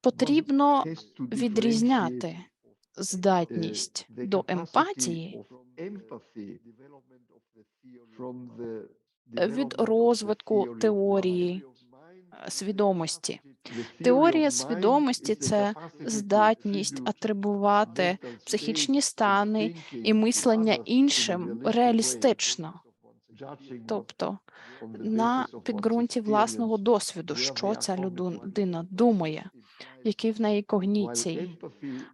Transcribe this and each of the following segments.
Потрібно відрізняти здатність до емпатії від розвитку теорії е, свідомості. Теорія свідомості це здатність атрибувати психічні стани і мислення іншим реалістично, тобто на підґрунті власного досвіду, що ця людина думає, які в неї когніції.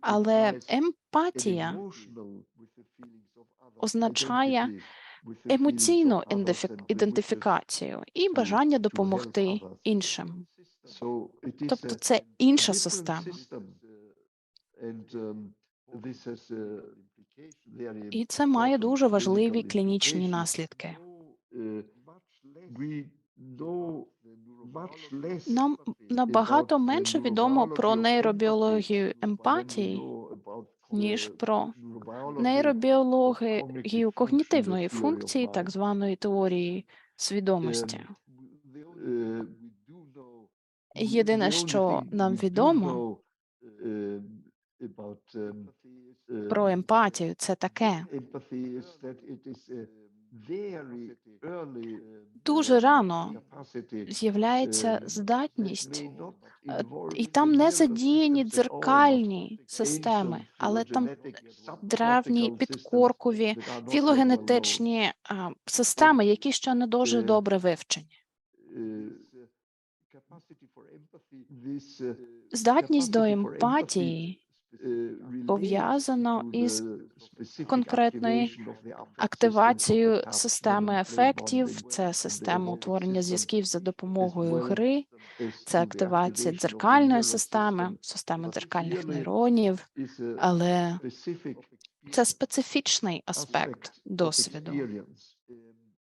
Але емпатія означає емоційну ідентифі- ідентифікацію і бажання допомогти іншим. Тобто це інша система. І це має дуже важливі клінічні наслідки. Нам набагато менше відомо про нейробіологію емпатії, ніж про нейробіологію когнітивної функції, так званої теорії свідомості. Єдине, що нам відомо про емпатію, це таке. Дуже рано з'являється здатність, е, і там не задіяні дзеркальні системи, але там древні підкоркові філогенетичні системи, які ще не дуже добре вивчені. Здатність до емпатії пов'язано із конкретною активацією системи ефектів, це система утворення зв'язків за допомогою гри, це активація дзеркальної системи, системи дзеркальних нейронів, але це специфічний аспект досвіду.